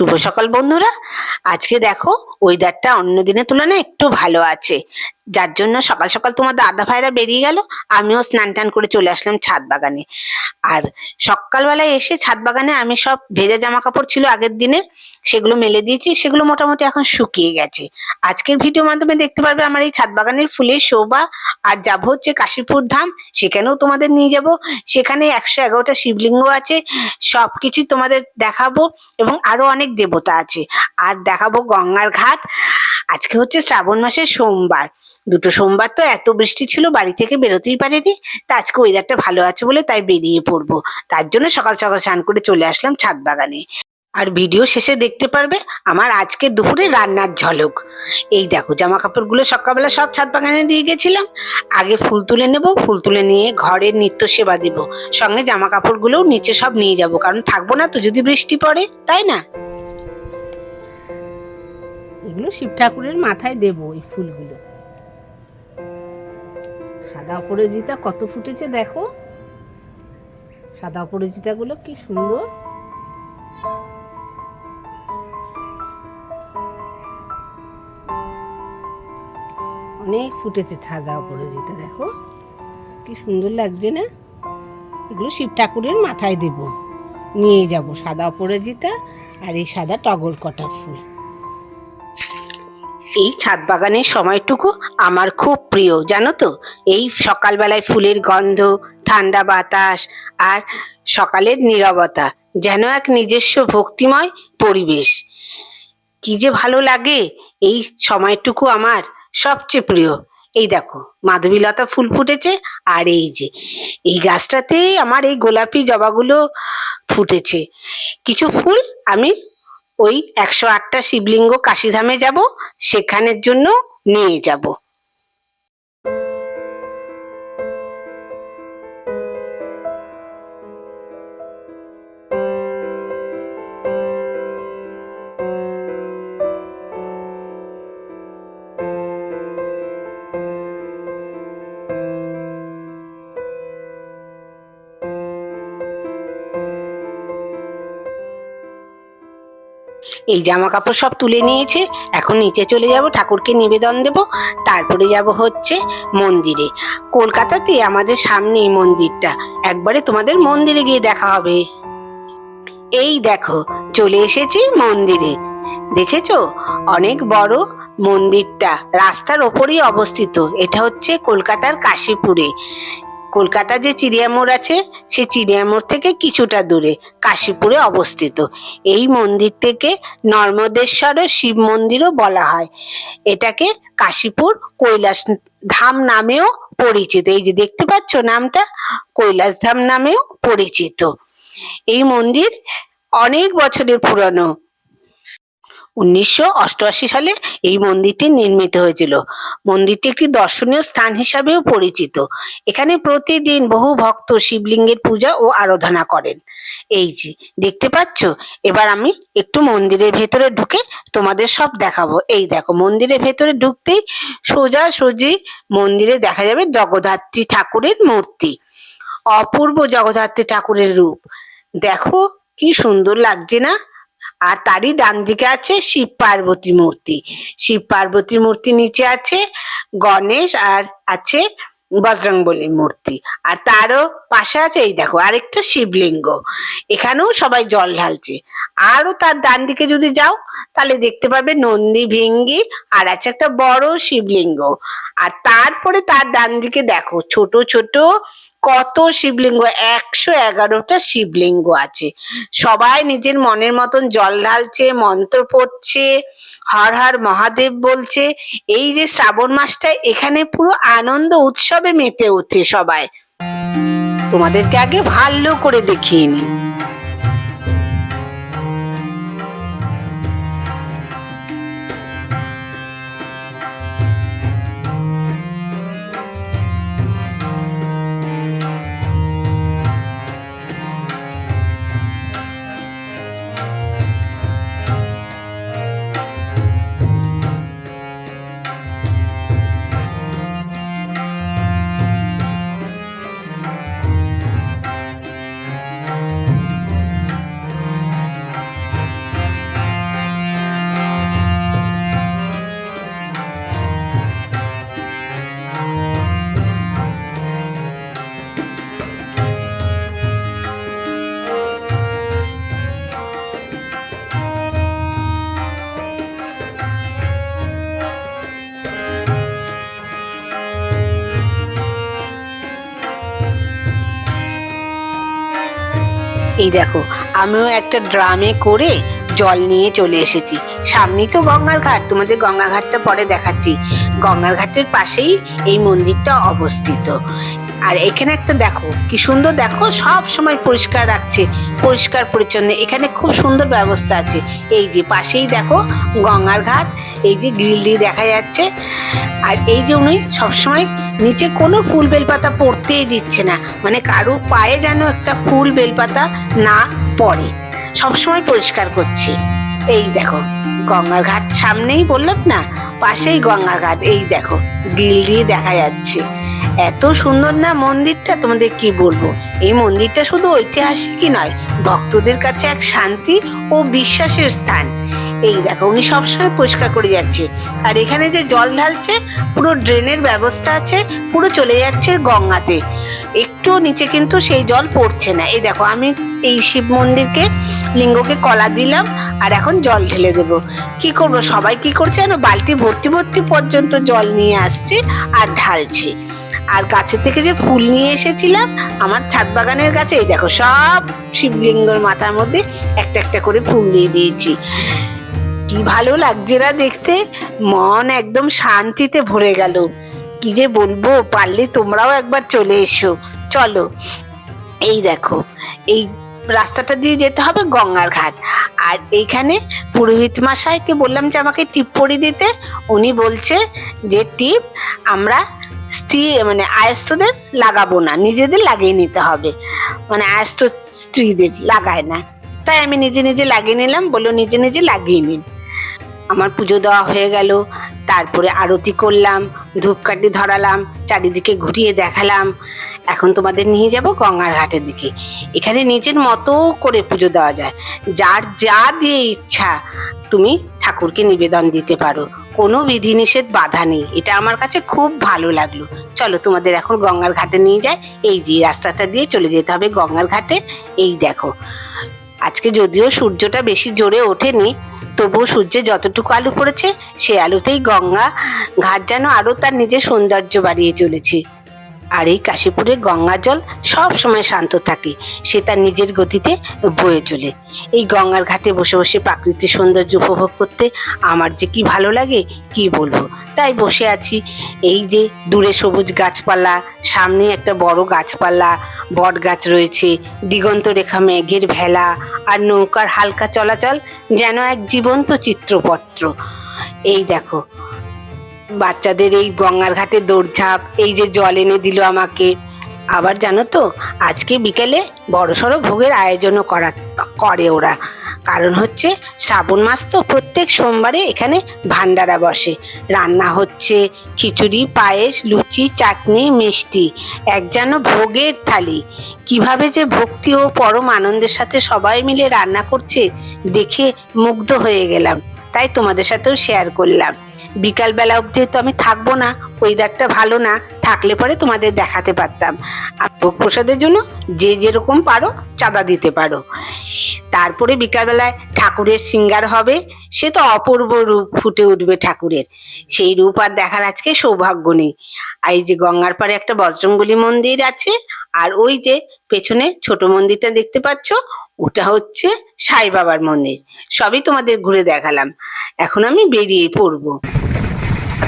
শুভ সকাল বন্ধুরা। আজকে দেখো ওয়েদারটা অন্য দিনের তুলনায় একটু ভালো আছে। যার জন্য সকাল সকাল তোমার দাদা ভাইরা বেরিয়ে গেল, আমিও স্নান টান করে চলে আসলাম ছাদ বাগানে। আর সকালবেলায় এসে ছাদ বাগানে আমি সব ভেজা জামা কাপড় ছিল আগের দিনে, সেগুলো মেলে দিয়েছি, সেগুলো মোটামুটি এখন শুকিয়ে গেছে। আজকের ভিডিও মাধ্যমে দেখতে পারবে আমার এই ছাদ বাগানের ফুলের শোভা আর যাব হচ্ছে কাশীপুর ধাম, সেখানেও তোমাদের নিয়ে যাব। সেখানে একশো এগারোটা শিবলিঙ্গ আছে সবকিছুই তোমাদের দেখাবো এবং আরও অনেক দেবতা আছে। আর দেখাবো গঙ্গার ঘাট আজকে হচ্ছে শ্রাবণ মাসের সোমবার। দুটো সোমবার তো এত বৃষ্টি ছিল, বাড়ি থেকে বেরোতেই পারেনি, তা আজকে ওয়েদারটা ভালো আছে বলে তাই বেরিয়ে পড়ব। তার জন্য সকাল সকাল স্নান করে চলে আসলাম ছাদ বাগানে। আর ভিডিও শেষে দেখতে পারবে আমার আজকে দুপুরে রান্নার ঝলক। এই দেখো জামা কাপড়গুলো সকালবেলা সব ছাদ বাগানে দিয়ে গেছিলাম। আগে ফুল তুলে নেব, ফুল তুলে নিয়ে ঘরের নিত্য সেবা দেব। সঙ্গে জামা কাপড়গুলোও নিচে সব নিয়ে যাব, কারণ থাকব না তো যদি বৃষ্টি পড়ে, তাই না? এগুলো শিব ঠাকুরের মাথায় দেব এই ফুলগুলো। সাদা অপরাজিতা কত ফুটেছে দেখো। সাদা অপরাজিতা গুলো কি সুন্দর। অনেক ফুটেছে সাদা অপরাজিতা দেখো। কি সুন্দর লাগছে না? এগুলো শিব ঠাকুরের মাথায় দেব। নিয়ে যাব সাদা অপরাজিতা আর এই সাদা টগর কটা ফুল। এই ছাদ বাগানের সময়টুকু আমার খুব প্রিয়, জানো তো? এই সকালবেলায় ফুলের গন্ধ, ঠান্ডা বাতাস আর সকালের নীরবতা, যেন এক নিজস্ব ভক্তিময় পরিবেশ। কি যে ভালো লাগে এই সময়টুকু আমার সবচেয়ে প্রিয়। এই দেখো, মাধবীলতা ফুল ফুটেছে আর এই যে, এই গাছটাতে আমার এই গোলাপি জবাগুলো ফুটেছে। কিছু ফুল আমি ওই একশো আটটা শিবলিঙ্গ কাশিধামে যাব সেখানের জন্য নিয়ে যাব। এই জামা কাপড় সব তুলে নিয়েছে। এখন নিচে চলে যাব, ঠাকুরকে নিবেদন দেব। তারপরে যাব হচ্ছে মন্দিরে। কলকাতাতে আমাদের সামনেই মন্দিরটা। একবারে তোমাদের মন্দিরে গিয়ে দেখা হবে। এই দেখো, চলে এসেছি মন্দিরে। দেখেছ? অনেক বড় মন্দিরটা। রাস্তার ওপরেই অবস্থিত। এটা হচ্ছে কলকাতার কাশীপুরে। কলকাতা যে চিড়িয়ামোড় আছে সেই চিড়িয়ামোড় থেকে কিছুটা দূরে, কাশীপুরে অবস্থিত। এই মন্দির থেকে নর্মদেশ্বর শিব মন্দিরও বলা হয়। এটাকে কাশীপুর কৈলাস ধাম নামেও পরিচিত। এই যে দেখতে পাচ্ছ নামটা, কৈলাস ধাম নামেও পরিচিত। এই মন্দির অনেক বছরের পুরনো। উনিশশো অষ্টআশি সালে এই মন্দিরটি নির্মিত হয়েছিল। মন্দিরটি একটি দর্শনীয় স্থান হিসাবেও পরিচিত। এখানে প্রতিদিন বহু ভক্ত শিবলিঙ্গের পূজা ও আরাধনা করেন। এই যে, দেখতে পাচ্ছ? এবার আমি একটু মন্দিরের ভেতরে ঢুকে তোমাদের সব দেখাবো। এই দেখো, মন্দিরের ভেতরে ঢুকতেই সোজা সোজি মন্দিরে দেখা যাবে জগদ্ধাত্রী ঠাকুরের মূর্তি। অপূর্ব জগদ্ধাত্রী ঠাকুরের রূপ। দেখো, কি সুন্দর লাগছে না? আর তারই ডান দিকে আছে শিব পার্বতী মূর্তি। শিব পার্বতী মূর্তি নিচে আছে গণেশ আর আছে বজরংবলীর মূর্তি। আর তারও পাশে আছে এই দেখো, আরেকটা শিবলিঙ্গ। এখানেও সবাই জল ঢালছে। আরও তার ডান দিকে যদি যাও, তাহলে দেখতে পাবে নন্দী ভেঙ্গি আর আছে একটা বড় শিবলিঙ্গ। আর তারপরে তার ডান দিকে দেখো, ছোট ছোট কত শিবলিঙ্গ? একশো এগারোটা শিবলিঙ্গ আছে। সবাই নিজের মনের মতন জল ঢালছে, মন্ত্র পড়ছে, হর হর মহাদেব বলছে। এই যে শ্রাবণ মাসটা, এখানে পুরো আনন্দ উৎসবে মেতে উঠছে সবাই। তোমাদেরকে আগে ভালো করে দেখিয়ে নি এই দেখো, আমিও একটা ড্রামে করে জল নিয়ে চলে এসেছি। সামনেই তো গঙ্গার ঘাট, তোমাদের গঙ্গা ঘাটটা পরে দেখাচ্ছি। গঙ্গার ঘাটের পাশেই এই মন্দিরটা অবস্থিত। আর এখানে একটা দেখো, কি সুন্দর দেখো, সব সময় পরিষ্কার রাখছে, পরিষ্কার পরিচ্ছন্ন। এখানে খুব সুন্দর ব্যবস্থা আছে। এই যে পাশেই দেখো, গঙ্গার ঘাট, এই যে গ্রিল দিয়ে দেখা যাচ্ছে। আর এই যে উনি সবসময় নিচে কোনো ফুল বেলপাতা পড়তেই দিচ্ছে না। মানে কারও পায়ে যেন একটা ফুল বেলপাতা না পড়ে। সবসময় পরিষ্কার করছে। এই দেখো, গঙ্গার ঘাট সামনেই বললাম না, পাশেই গঙ্গার ঘাট। এই দেখো, গ্রিল দিয়ে দেখা যাচ্ছে। এত সুন্দর না মন্দিরটা, তোমাদের কি বলব? এই মন্দিরটা শুধু ঐতিহাসিকই নয়, ভক্তদের কাছে এক শান্তি ও বিশ্বাসের স্থান। এই দেখো, উনি সবসময় পরিষ্কার করে যাচ্ছে। আর এখানে যে জল ঢালছে, পুরো ড্রেনের ব্যবস্থা আছে, পুরো চলে যাচ্ছে গঙ্গাতে। একটু নিচে কিন্তু সেই জল পড়ছে না। এই দেখো, আমি এই শিব মন্দিরকে, লিঙ্গকে কলা দিলাম, আর এখন জল ঢেলে দেব। কি করব? সবাই কি করছে জানো বালতি ভর্তি ভর্তি পর্যন্ত জল নিয়ে আসছে আর ঢালছে। আর গাছের থেকে যে ফুল নিয়ে এসেছিলাম, আমার ছাদ বাগানের গাছে, এই দেখো সব শিবলিঙ্গর মাথার মধ্যে একটা একটা করে ফুল দিয়ে দিয়েছি। কি ভালো লাগছে না দেখতে? মন একদম শান্তিতে ভরে গেল। কি যে বলব, পারলে তোমরাও একবার চলে এসো। চলো, এই দেখো, এই রাস্তাটা দিয়ে যেতে হবে গঙ্গার ঘাট। আর এইখানে পুরোহিত মশাইকে বললাম যে আমাকে টিপ পরিয়ে দিতে। উনি বলছে যে, টিপ, আমরা স্ত্রী মানে আয়স্তদের লাগাবো না, নিজেদের লাগিয়ে নিতে হবে। মানে আয়স্ত স্ত্রীদের লাগায় না। তাই আমি নিজে নিজে লাগিয়ে নিলাম, বলল নিজে নিজে লাগিয়ে নিন। আমার পুজো দেওয়া হয়ে গেল, তারপরে আরতি করলাম, ধূপকাঠি ধরালাম, চারিদিকে ঘুরিয়ে দেখালাম। এখন তোমাদের নিয়ে যাব গঙ্গার ঘাটের দিকে। এখানে নিজের মতো করে পুজো দেওয়া যায়। যার যা দিয়ে ইচ্ছা, তুমি ঠাকুরকে নিবেদন দিতে পারো। কোনো বিধিনিষেধ বাধা নেই। এটা আমার কাছে খুব ভালো লাগল। চলো তোমাদের এখন গঙ্গার ঘাটে নিয়ে যায় এই যে রাস্তাটা দিয়ে চলে যেতে হবে গঙ্গার ঘাটে। এই দেখো। আজকে যদিও সূর্যটা বেশি জোরে ওঠেনি, তবুও সূর্যে যতটুকু আলো পড়েছে, সে আলোতেই গঙ্গা ঘাট যেন আরও তার নিজের সৌন্দর্য বাড়িয়ে চলেছে। আর এই কাশীপুরের গঙ্গা জল সব সময় শান্ত থাকে। সে তার নিজের গতিতে বয়ে চলে। এই গঙ্গার ঘাটে বসে বসে প্রাকৃতিক সৌন্দর্য উপভোগ করতে আমার যে কি ভালো লাগে, কি বলব? তাই বসে আছি। এই যে দূরে সবুজ গাছপালা, সামনে একটা বড় গাছপালা, বট গাছ রয়েছে, দিগন্ত রেখা মেঘের ভেলা, আর নৌকার হালকা চলাচল যেন এক জীবন্ত চিত্রপত্র। এই দেখো বাচ্চাদের এই গঙ্গার ঘাটে দৌড়ঝাঁপ, এই যে জল এনে দিল আমাকে। আবার জানো তো, আজকে বিকেলে বড়সড় ভোগের আয়োজনও করা, করে ওরা। কারণ হচ্ছে, শ্রাবণ মাস তো প্রত্যেক সোমবারে এখানে ভান্ডারা বসে। রান্না হচ্ছে, খিচুড়ি, পায়েস, লুচি, চাটনি, মিষ্টি। এক যেন ভোগের থালি। কীভাবে যে ভক্তি ও পরম আনন্দের সাথে সবাই মিলে রান্না করছে, দেখে মুগ্ধ হয়ে গেলাম। তাই তোমাদের সাথেও শেয়ার করলাম। বিকালবেলা অবধি তো আমি থাকব না ওয়েদারটা ভালো না, থাকলে পরে তোমাদের দেখাতে পারতাম। আর ভোগ প্রসাদের জন্য যে যেরকম পারো, চাঁদা দিতে পারো। তারপরে বিকালবেলায় ঠাকুরের সিঙ্গার হবে, সে তো অপূর্ব রূপ ফুটে উঠবে ঠাকুরের। সেই রূপ আর দেখার আজকে সৌভাগ্য নেই। আর এই যে গঙ্গার পাড়ে একটা বজরঙ্গলী মন্দির আছে, আর ওই যে পেছনে ছোট মন্দিরটা দেখতে পাচ্ছ, ওটা হচ্ছে সাই বাবার মন্দির। সবই তোমাদের ঘুরে দেখালাম। এখন আমি বেরিয়ে পড়ব।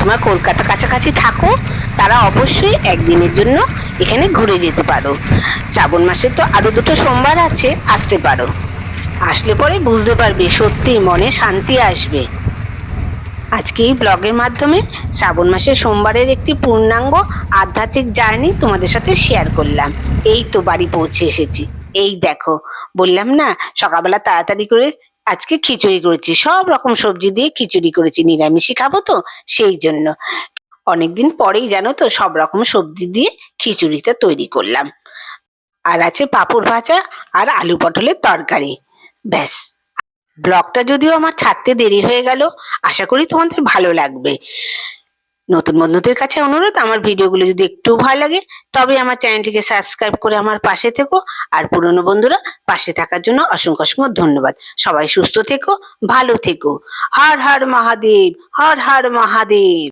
তোমার কলকাতা কাছাকাছি থাকো, তারা অবশ্যই একদিনের জন্য এখানে ঘুরে যেতে পারো। শ্রাবণ মাসে তো আরও দুটো সোমবার আছে, আসতে পারো। আসলে পরে বুঝতে পারবে, সত্যি মনে শান্তি আসবে। আজকে এই ব্লগের মাধ্যমে শ্রাবণ মাসের সোমবারের একটি পূর্ণাঙ্গ আধ্যাত্মিক জার্নি তোমাদের সাথে শেয়ার করলাম। এই তো বাড়ি পৌঁছে এসেছি। এই দেখো, বললাম না, সকালবেলা তাড়াতাড়ি করে আজকে খিচুড়ি করেছি, সব রকম সবজি দিয়ে খিচুড়ি করেছি, নিরামিষই খাব তো সেই জন্য। অনেকদিন পরেই জানো তো সব রকম সবজি দিয়ে খিচুড়িটা তৈরি করলাম। আর আছে পাঁপড় ভাজা আর আলু পটলের তরকারি। ব্যাস। ব্লগটা যদিও আমার ছাড়তে দেরি হয়ে গেল, আশা করি তোমাদের ভালো লাগবে। নতুন বন্ধুদের কাছে অনুরোধ, আমার ভিডিওগুলো যদি একটু ভালো লাগে, তবে আমার চ্যানেলটিকে সাবস্ক্রাইব করে আমার পাশে থেকো। আর পুরনো বন্ধুরা পাশে থাকার জন্য অসংখ্য অসংখ্য ধন্যবাদ। সবাই সুস্থ থেকো, ভালো থেকো। হর হর মহাদেব, হর হর মহাদেব।